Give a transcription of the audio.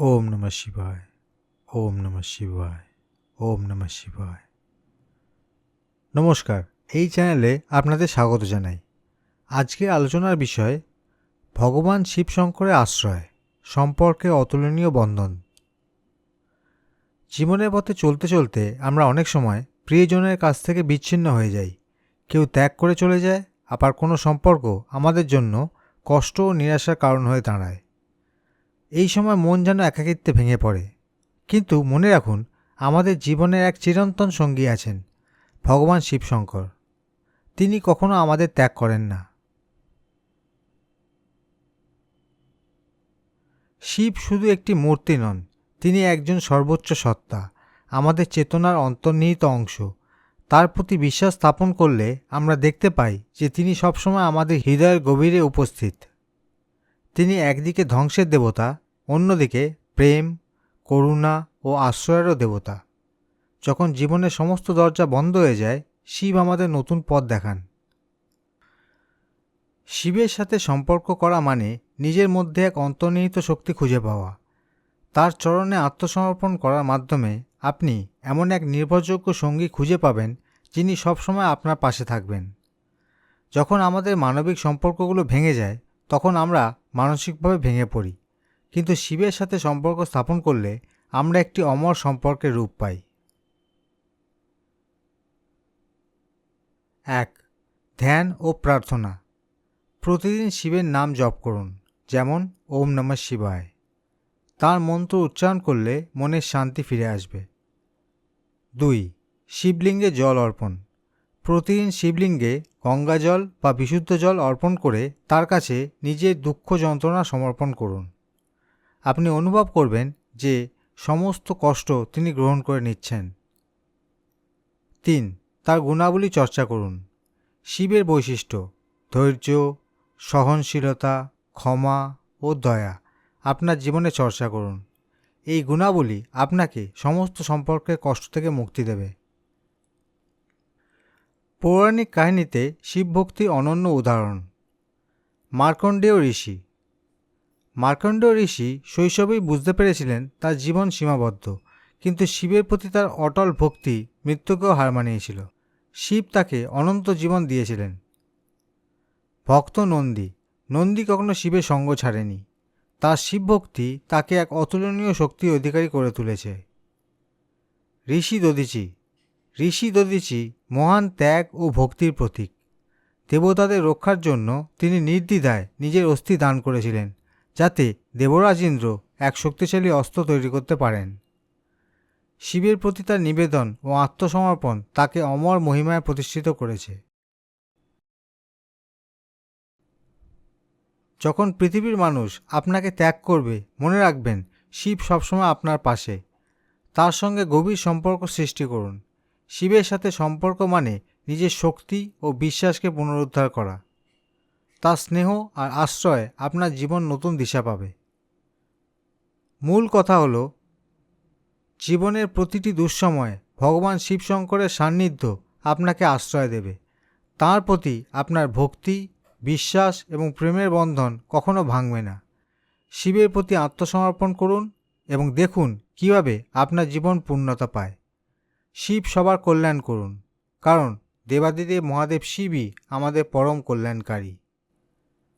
ওম নমঃ শিবায়, ওম নমঃ শিবায়, ওম নমঃ শিবায়। নমস্কার, এই চ্যানেলে আপনাদের স্বাগত জানাই। আজকে আলোচনার বিষয়, ভগবান শিব শঙ্করের আশ্রয় সম্পর্কে অতুলনীয় বন্ধন। জীবনের পথে চলতে চলতে আমরা অনেক সময় প্রিয়জনের কাছ থেকে বিচ্ছিন্ন হয়ে যাই। কেউ ত্যাগ করে চলে যায়, আবার কোনো সম্পর্ক আমাদের জন্য কষ্ট ও নিরাশার কারণ হয়ে দাঁড়ায়। এই সময় মন যেন একাকিত্বে ভেঙে পড়ে। কিন্তু মনে রাখুন, আমাদের জীবনের এক চিরন্তন সঙ্গী আছেন, ভগবান শিবশঙ্কর। তিনি কখনো আমাদের ত্যাগ করেন না। শিব শুধু একটি মূর্তি নন, তিনি একজন সর্বোচ্চ সত্তা, আমাদের চেতনার অন্তর্নিহিত অংশ। তার প্রতি বিশ্বাস স্থাপন করলে আমরা দেখতে পাই যে তিনি সবসময় আমাদের হৃদয়ের গভীরে উপস্থিত। তিনি একদিকে ধ্বংসের দেবতা অন্যদিকে প্রেম, করুণা ও আশ্রয়েরও দেবতা। যখন জীবনের সমস্ত দরজা বন্ধ হয়ে যায়, শিব আমাদের নতুন পথ দেখান। শিবের সাথে সম্পর্ক করা মানে নিজের মধ্যে এক অন্তর্নিহিত শক্তি খুঁজে পাওয়া। তার চরণে আত্মসমর্পণ করার মাধ্যমে আপনি এমন এক নির্ভরযোগ্য সঙ্গী খুঁজে পাবেন, যিনি সবসময় আপনার পাশে থাকবেন। যখন আমাদের মানবিক সম্পর্কগুলো ভেঙে যায়, তখন আমরা মানসিকভাবে ভেঙে পড়ি। কিন্তু শিবের সাথে সম্পর্ক স্থাপন করলে আমরা একটি অমর সম্পর্কের রূপ পাই। এক, ধ্যান ও প্রার্থনা। প্রতিদিন শিবের নাম জপ করুন, যেমন, ওম নমঃ শিবায়। তার মন্ত্র উচ্চারণ করলে মনের শান্তি ফিরে আসবে। দুই, শিবলিঙ্গে জল অর্পণ। প্রতিদিন শিবলিঙ্গে গঙ্গা জল বা বিশুদ্ধ জল অর্পণ করে তার কাছে নিজের দুঃখ যন্ত্রণা সমর্পণ করুন। আপনি অনুভব করবেন যে সমস্ত কষ্ট তিনি গ্রহণ করে নিচ্ছেন। তিন, তার গুণাবলী চর্চা করুন। শিবের বৈশিষ্ট্য, ধৈর্য, সহনশীলতা, ক্ষমা ও দয়া আপনার জীবনে চর্চা করুন। এই গুণাবলী আপনাকে সমস্ত সম্পর্কের কষ্ট থেকে মুক্তি দেবে। পৌরাণিক কাহিনীতে শিবভক্তি অনন্য উদাহরণ, মার্কণ্ডেয় ঋষি মার্কণ্ডেয় ঋষি শৈশবেই বুঝতে পেরেছিলেন তার জীবন সীমাবদ্ধ, কিন্তু শিবের প্রতি তার অটল ভক্তি মৃত্যুকেও হার মানিয়েছিল। শিব তাকে অনন্ত জীবন দিয়েছিলেন। ভক্ত নন্দী নন্দী কখনো শিবের সঙ্গ ছাড়েনি। তার শিবভক্তি তাকে এক অতুলনীয় শক্তির অধিকারী করে তুলেছে। ঋষি দদিচি ঋষি দদিচি মহান ত্যাগ ও ভক্তির প্রতীক। দেবতাদের রক্ষার জন্য তিনি নির্দ্বিধায় নিজের অস্থি দান করেছিলেন। যাতে দেবরাজ ইন্দ্র এক শক্তিশালী অস্ত্র তৈরি করতে পারেন। শিবের প্রতি তার নিবেদন ও আত্মসমর্পণ তাকে অমর মহিমায় প্রতিষ্ঠিত করেছে। যখন পৃথিবীর মানুষ আপনাকে ত্যাগ করবে, মনে রাখবেন, শিব সবসময় আপনার পাশে। তার সঙ্গে গভীর সম্পর্ক সৃষ্টি করুন। শিবের সাথে সম্পর্ক মানে নিজের শক্তি ও বিশ্বাসকে পুনরুদ্ধার করা। তার স্নেহ আর আশ্রয় আপনার জীবন নতুন দিশা পাবে। মূল কথা হলো, জীবনের প্রতিটি দুঃসময়ে ভগবান শিবশঙ্করের সান্নিধ্য আপনাকে আশ্রয় দেবে। তার প্রতি আপনার ভক্তি, বিশ্বাস এবং প্রেমের বন্ধন কখনো ভাঙবে না। শিবের প্রতি আত্মসমর্পণ করুন এবং দেখুন কীভাবে আপনার জীবন পূর্ণতা পায়। শিব সবার কল্যাণ করুন, কারণ দেবাদিদেব মহাদেব শিবই আমাদের পরম কল্যাণকারী।